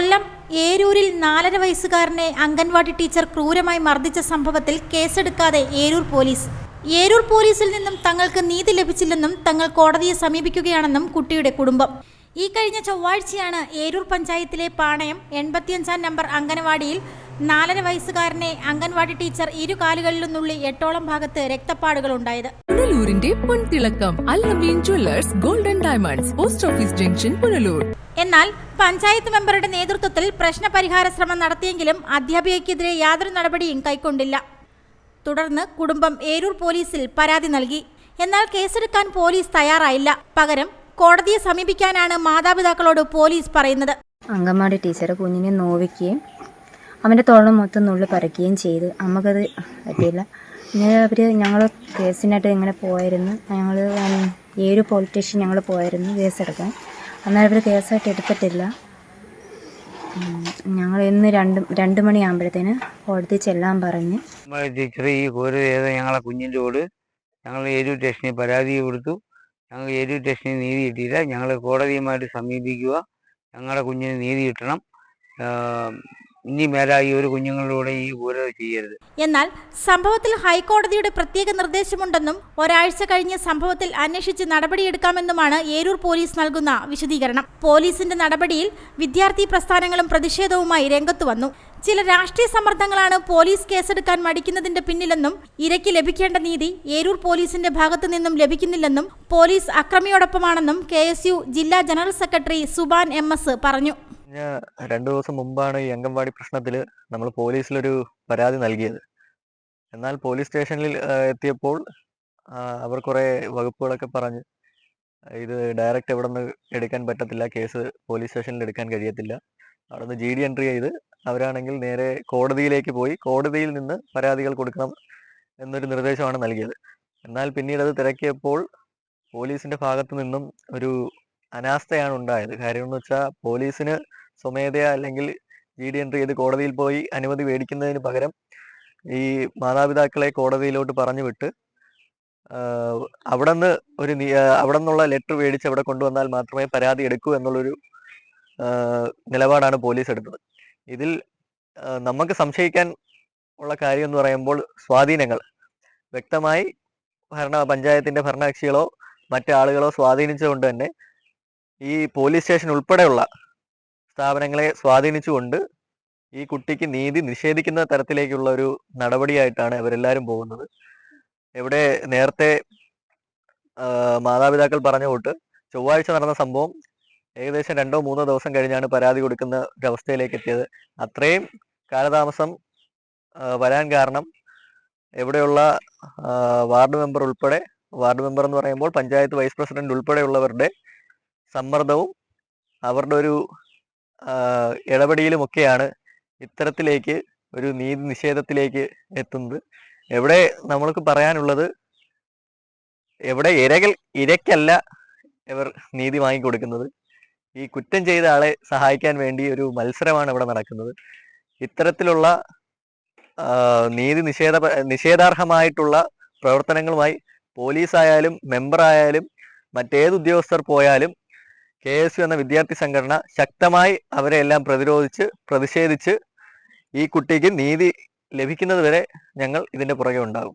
കൊല്ലം ഏരൂരിൽ നാലര വയസ്സുകാരനെ അംഗൻവാടി ടീച്ചർ ക്രൂരമായി മർദ്ദിച്ച സംഭവത്തിൽ കേസെടുക്കാതെ ഏരൂർ പോലീസ്. ഏരൂർ പോലീസിൽ നിന്നും തങ്ങൾക്ക് നീതി ലഭിച്ചില്ലെന്നും തങ്ങൾ കോടതിയെ സമീപിക്കുകയാണെന്നും കുട്ടിയുടെ കുടുംബം. ഈ കഴിഞ്ഞ ചൊവ്വാഴ്ചയാണ് ഏരൂർ പഞ്ചായത്തിലെ പാണയം എൺപത്തിയഞ്ചാം നമ്പർ അംഗനവാടിയിൽ നാലര വയസ്സുകാരനെ അംഗൻവാടി ടീച്ചർ ഇരു കാലുകളിലും നുള്ളി എട്ടോളം ഭാഗത്ത് രക്തപ്പാടുകളുണ്ടായത് പുനലൂരിന്റെ പൊൻതിളക്കം Al Ameen jewellers golden diamonds post office junction Punalur. എന്നാൽ പഞ്ചായത്ത് മെമ്പറുടെ നേതൃത്വത്തിൽ പ്രശ്നപരിഹാര ശ്രമം നടത്തിയെങ്കിലും അധ്യാപികയ്ക്കെതിരെ യാതൊരു നടപടിയും കൈക്കൊണ്ടില്ല. തുടർന്ന് കുടുംബം ഏരൂർ പോലീസിൽ പരാതി നൽകി. എന്നാൽ കേസെടുക്കാൻ പോലീസ് തയ്യാറായില്ല. പകരം കോടതിയെ സമീപിക്കാനാണ് മാതാപിതാക്കളോട് പോലീസ് പറയുന്നത്. അങ്കമാടി ടീച്ചർ കുഞ്ഞിനെ നോവിക്കുകയും അവന്റെ തോളം മൊത്തം നുള്ളി പറിക്കുകയും ചെയ്തു. നമുക്കത് പറ്റിയില്ല. പിന്നെ അവർ ഞങ്ങൾ കേസിനായിട്ട് ഇങ്ങനെ പോയിരുന്നു. ഞങ്ങൾ ഏഴ് പോലീസ് സ്റ്റേഷൻ ഞങ്ങൾ പോയിരുന്നു കേസെടുക്കാൻ. എന്നാൽ അവർ കേസായിട്ട് എടുത്തിട്ടില്ല. ഞങ്ങൾ ഇന്ന് രണ്ട് രണ്ട് മണിയാകുമ്പോഴത്തേന് കോടതി ചെല്ലാൻ പറഞ്ഞ്. ടീച്ചർ ഈ കോര് ഞങ്ങളെ കുഞ്ഞിന്റെ കൂട് ഞങ്ങൾ ഏരൂർ സ്റ്റേഷനിൽ പരാതി കൊടുത്തു. ഞങ്ങൾ ഏരൂർ സ്റ്റേഷനിൽ നീതി കിട്ടിയില്ല. ഞങ്ങൾ കോടതിയുമായിട്ട് സമീപിക്കുക. ഞങ്ങളുടെ കുഞ്ഞിന് നീതി കിട്ടണം. ഇനി ഈ ഒരു കുഞ്ഞുങ്ങളിലൂടെ ഈ ഓരോ ചെയ്യരുത്. എന്നാൽ സംഭവത്തിൽ ഹൈക്കോടതിയുടെ പ്രത്യേക നിർദ്ദേശമുണ്ടെന്നും ഒരാഴ്ച കഴിഞ്ഞ് സംഭവത്തിൽ അന്വേഷിച്ച് നടപടിയെടുക്കാമെന്നുമാണ് ഏരൂർ പോലീസ് നൽകുന്ന വിശദീകരണം. പോലീസിന്റെ നടപടിയിൽ വിദ്യാർത്ഥി പ്രസ്ഥാനങ്ങളും പ്രതിഷേധവുമായി രംഗത്തു വന്നു. ചില രാഷ്ട്രീയ സമ്മർദ്ദങ്ങളാണ് പോലീസ് കേസെടുക്കാൻ മടിക്കുന്നതിന്റെ പിന്നിലെന്നും ഇരയ്ക്ക് ലഭിക്കേണ്ട നീതി ഏരൂർ പോലീസിന്റെ ഭാഗത്തു നിന്നും ലഭിക്കുന്നില്ലെന്നും പോലീസ് അക്രമിയോടൊപ്പമാണെന്നും കെ ജില്ലാ ജനറൽ സെക്രട്ടറി സുബാൻ എം പറഞ്ഞു. കഴിഞ്ഞ രണ്ടു ദിവസം മുമ്പാണ് ഈ അംഗൻവാടി പ്രശ്നത്തിൽ നമ്മൾ പോലീസിലൊരു പരാതി നൽകിയത്. എന്നാൽ പോലീസ് സ്റ്റേഷനിൽ എത്തിയപ്പോൾ അവർ കുറേ വകുപ്പുകളൊക്കെ പറഞ്ഞ് ഇത് ഡയറക്റ്റ് ഇവിടെ നിന്ന് എടുക്കാൻ പറ്റത്തില്ല കേസ് പോലീസ് സ്റ്റേഷനിൽ എടുക്കാൻ കഴിയത്തില്ല. അവിടെ നിന്ന് ജി ഡി എൻട്രി ചെയ്ത് അവരാണെങ്കിൽ നേരെ കോടതിയിലേക്ക് പോയി കോടതിയിൽ നിന്ന് പരാതികൾ കൊടുക്കണം എന്നൊരു നിർദ്ദേശമാണ് നൽകിയത്. എന്നാൽ പിന്നീട് അത് തിരക്കിയപ്പോൾ പോലീസിന്റെ ഭാഗത്തു നിന്നും ഒരു അനാസ്ഥയാണ് ഉണ്ടായത്. കാര്യം എന്ന് വെച്ചാൽ പോലീസിന് സ്വമേധയാ അല്ലെങ്കിൽ ജി ഡി എൻട്രി ചെയ്ത് കോടതിയിൽ പോയി അനുമതി മേടിക്കുന്നതിന് പകരം ഈ മാതാപിതാക്കളെ കോടതിയിലോട്ട് പറഞ്ഞു വിട്ട് അവിടെ നിന്ന് ഒരു അവിടെ നിന്നുള്ള ലെറ്റർ മേടിച്ച് അവിടെ കൊണ്ടുവന്നാൽ മാത്രമേ പരാതി എടുക്കൂ എന്നുള്ളൊരു നിലപാടാണ് പോലീസ് എടുത്തത്. ഇതിൽ നമുക്ക് സംശയിക്കാൻ ഉള്ള കാര്യം എന്ന് പറയുമ്പോൾ സ്വാധീനങ്ങൾ. വ്യക്തമായി ഭരണ പഞ്ചായത്തിന്റെ ഭരണകക്ഷികളോ മറ്റു ആളുകളോ സ്വാധീനിച്ചുകൊണ്ട് തന്നെ ഈ പോലീസ് സ്റ്റേഷൻ ഉൾപ്പെടെയുള്ള സ്ഥാപനങ്ങളെ സ്വാധീനിച്ചുകൊണ്ട് ഈ കുട്ടിക്ക് നീതി നിഷേധിക്കുന്ന തരത്തിലേക്കുള്ള ഒരു നടപടിയായിട്ടാണ് ഇവരെല്ലാവരും പോകുന്നത്. എവിടെ നേരത്തെ മാതാപിതാക്കൾ പറഞ്ഞ തൊട്ട് ചൊവ്വാഴ്ച നടന്ന സംഭവം ഏകദേശം രണ്ടോ മൂന്നോ ദിവസം കഴിഞ്ഞാണ് പരാതി കൊടുക്കുന്ന ഒരവസ്ഥയിലേക്ക് എത്തിയത്. അത്രയും കാലതാമസം വരാൻ കാരണം എവിടെയുള്ള വാർഡ് മെമ്പർ ഉൾപ്പെടെ വാർഡ് മെമ്പർ എന്ന് പറയുമ്പോൾ പഞ്ചായത്ത് വൈസ് പ്രസിഡന്റ് ഉൾപ്പെടെയുള്ളവരുടെ സമ്മർദ്ദവും അവരുടെ ഒരു ഇടപെടലുമൊക്കെയാണ് ഇത്തരത്തിലേക്ക് ഒരു നീതി നിഷേധത്തിലേക്ക് എത്തുന്നത്. എവിടെ നമ്മൾക്ക് പറയാനുള്ളത് എവിടെ ഇരകൾ ഇരക്കല്ല ഇവർ നീതി വാങ്ങിക്കൊടുക്കുന്നത്. ഈ കുറ്റം ചെയ്ത ആളെ സഹായിക്കാൻ വേണ്ടി ഒരു മത്സരമാണ് ഇവിടെ നടക്കുന്നത്. ഇത്തരത്തിലുള്ള നീതി നിഷേധ നിഷേധാർഹമായിട്ടുള്ള പ്രവർത്തനങ്ങളുമായി പോലീസായാലും മെമ്പറായാലും മറ്റേത് ഉദ്യോഗസ്ഥർ പോയാലും കെ എസ് യു എന്ന വിദ്യാർത്ഥി സംഘടന ശക്തമായി അവരെ എല്ലാം പ്രതിരോധിച്ച് പ്രതിഷേധിച്ച് ഈ കുട്ടിക്ക് നീതി ലഭിക്കുന്നത് വരെ ഞങ്ങൾ ഇതിന്റെ പുറകെ ഉണ്ടാകും.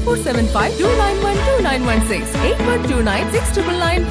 0475 291 2916 8129 699